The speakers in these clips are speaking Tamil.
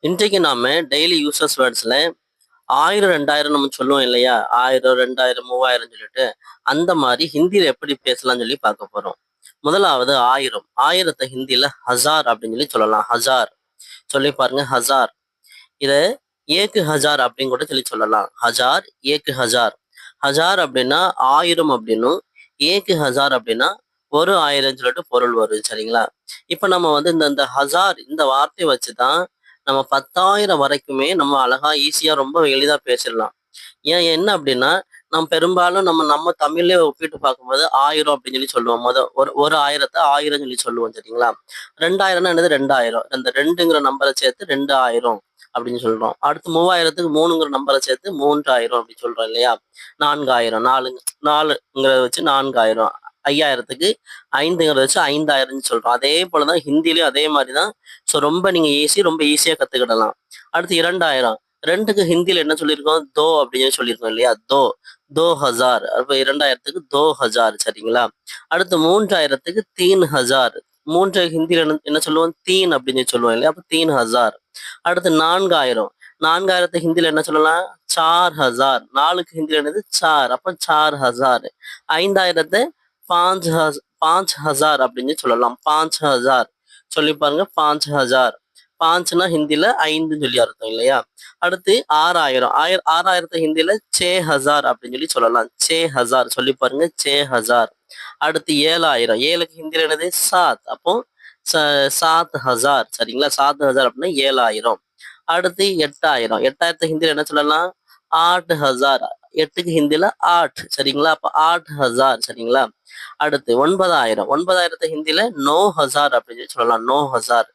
இன்றைக்கு நாம டெய்லி யூசஸ் வேர்ட்ஸ்ல ஆயிரம் ரெண்டாயிரம் நம்ம சொல்லுவோம் இல்லையா? ஆயிரம் ரெண்டாயிரம் மூவாயிரம் சொல்லிட்டு அந்த மாதிரி ஹிந்தியில எப்படி பேசலாம்னு சொல்லி பார்க்க போறோம். முதலாவது ஆயிரம். ஆயிரத்தை ஹிந்தியில ஹசார் அப்படின்னு சொல்லி சொல்லலாம். ஹசார். சொல்லி பாருங்க ஹசார். இதை ஏக்கு ஹஜார் அப்படின்னு கூட சொல்லி சொல்லலாம். ஹஜார் ஏக்கு ஹஜார் ஹஜார் அப்படின்னா ஆயிரம் அப்படின்னும் ஏக்கு ஹஜார் அப்படின்னா ஒரு ஆயிரம் சொல்லிட்டு பொருள் வரும் சரிங்களா? இப்ப நம்ம வந்து இந்த இந்த ஹசார் இந்த வார்த்தையை வச்சுதான் நம்ம பத்தாயிரம் வரைக்குமே நம்ம அழகா ஈஸியா ரொம்ப எளிதா பேசிடலாம். ஏன் என்ன அப்படின்னா நம்ம பெரும்பாலும் நம்ம நம்ம தமிழ்லயே ஒப்பிட்டு பார்க்கும்போது ஆயிரம் அப்படின்னு சொல்லி சொல்லுவோம். முத ஒரு ஒரு ஆயிரத்தை ஆயிரம் சொல்லி சொல்லுவோம் சரிங்களா? ரெண்டாயிரம்னா என்னது? ரெண்டாயிரம். அந்த ரெண்டுங்கிற நம்பரை சேர்த்து ரெண்டு ஆயிரம் அப்படின்னு சொல்றோம். அடுத்து மூவாயிரத்துக்கு மூணுங்கிற நம்பரை சேர்த்து மூன்றாயிரம் அப்படின்னு சொல்றோம் இல்லையா? நான்காயிரம். நாலு நாலுங்கிறத வச்சு நான்காயிரம். ஐயாயிரத்துக்கு ஐந்துங்கிறத வச்சு ஐந்தாயிரம்னு சொல்றோம். அதே போலதான் ஹிந்திலையும் அதே மாதிரி தான் ஸோ ரொம்ப நீங்க ஈஸி ரொம்ப ஈஸியாக கற்றுக்கிடலாம் அடுத்து இரண்டாயிரம். ரெண்டுக்கு ஹிந்தில என்ன சொல்லியிருக்கோம்? தோ அப்படின்னு சொல்லியிருக்கோம் இல்லையா? தோ. தோ ஹசார் அப்போ இரண்டாயிரத்துக்கு தோ ஹஜார் சரிங்களா? அடுத்து மூன்றாயிரத்துக்கு தீன் ஹஜார். மூன்று ஹிந்தில என்ன- என்ன சொல்லுவோம்? தீன் அப்படின்னு சொல்லுவோம் இல்லையா? அப்போ தீன் ஹசார் அடுத்து நான்காயிரம். நான்காயிரத்து ஹிந்தியில் என்ன சொல்லலாம்? சார் ஹசார் நாலுக்கு ஹிந்தில என்னது? சார். அப்போ சார் ஹசார் ஐந்தாயிரத்தை பாஞ்ச் ஹஸ் பாஞ்ச் ஹசார் அப்படின்னு சொல்லலாம். பாஞ்ச் ஹசார் சொல்லி பாருங்க பாஞ்ச் ஹசார் பாஞ்ச்னா ஹிந்தியில ஐந்துன்னு சொல்லி அர்த்தம் இல்லையா? அடுத்து ஆறாயிரம். ஆயிரம் ஆறாயிரத்தை ஹிந்தில சே ஹசார் அப்படின்னு சொல்லி சொல்லலாம். சே ஹசார் சொல்லி பாருங்க சே ஹசார் அடுத்து ஏழாயிரம். ஏழுக்கு ஹிந்தியில என்னது? சாத். அப்போ ச- சாத் ஹசார் சரிங்களா? சாத் ஹசார் அப்படின்னா ஏழாயிரம். அடுத்து எட்டாயிரம். எட்டாயிரத்தை ஹிந்தியில என்ன சொல்லலாம்? ஆட் ஹசார் எட்டுக்கு ஹிந்தில ஆட் சரிங்களா? அப்ப ஆட் ஹசார் சரிங்களா? அடுத்து ஒன்பதாயிரம். ஒன்பதாயிரத்தை ஹிந்தில நோ ஹசார் அப்படின்னு சொல்லி சொல்லலாம். நோ ஹசார்.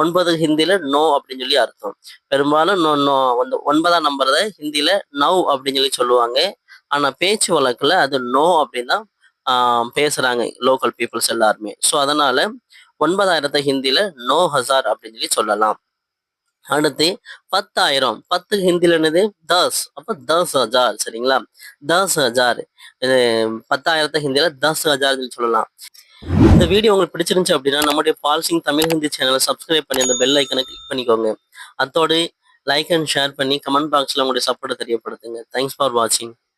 ஒன்பது ஹிந்தியில நோ அப்படின்னு சொல்லி அர்த்தம். பெரும்பாலும் நோ நோ வந்து ஒன்பதாம் நம்பர் தான் ஹிந்தில நவ் அப்படின்னு சொல்லி சொல்லுவாங்க. ஆனா பேச்சு வழக்குல அது நோ அப்படின்னு தான் பேசுறாங்க லோக்கல் பீப்புள்ஸ் எல்லாருமே. ஸோ அதனால ஒன்பதாயிரத்தை ஹிந்தியில நோ ஹசார் அப்படின்னு சொல்லி சொல்லலாம். அடுத்து பத்தாயிரம். பத்து ஹிந்தில என்னது? தஸ். அப்போ தஸ் ஹஜார் சரிங்களா? தஸ் ஹஜார். இது பத்தாயிரத்தை ஹிந்தில தஸ் ஹஜார்னு சொல்லலாம். இந்த வீடியோ உங்களுக்கு பிடிச்சிருந்துச்சு அப்படின்னா நம்முடைய பால்சிங் தமிழ் ஹிந்தி சேனலை சப்ஸ்கிரைப் பண்ணி அந்த பெல் ஐக்கனை கிளிக் பண்ணிக்கோங்க. அத்தோடு லைக் அண்ட் ஷேர் பண்ணி கமெண்ட் பாக்ஸ்ல உங்களுடைய சப்போர்ட்டை தெரியப்படுத்துங்க. தேங்க்ஸ் ஃபார் வாட்சிங்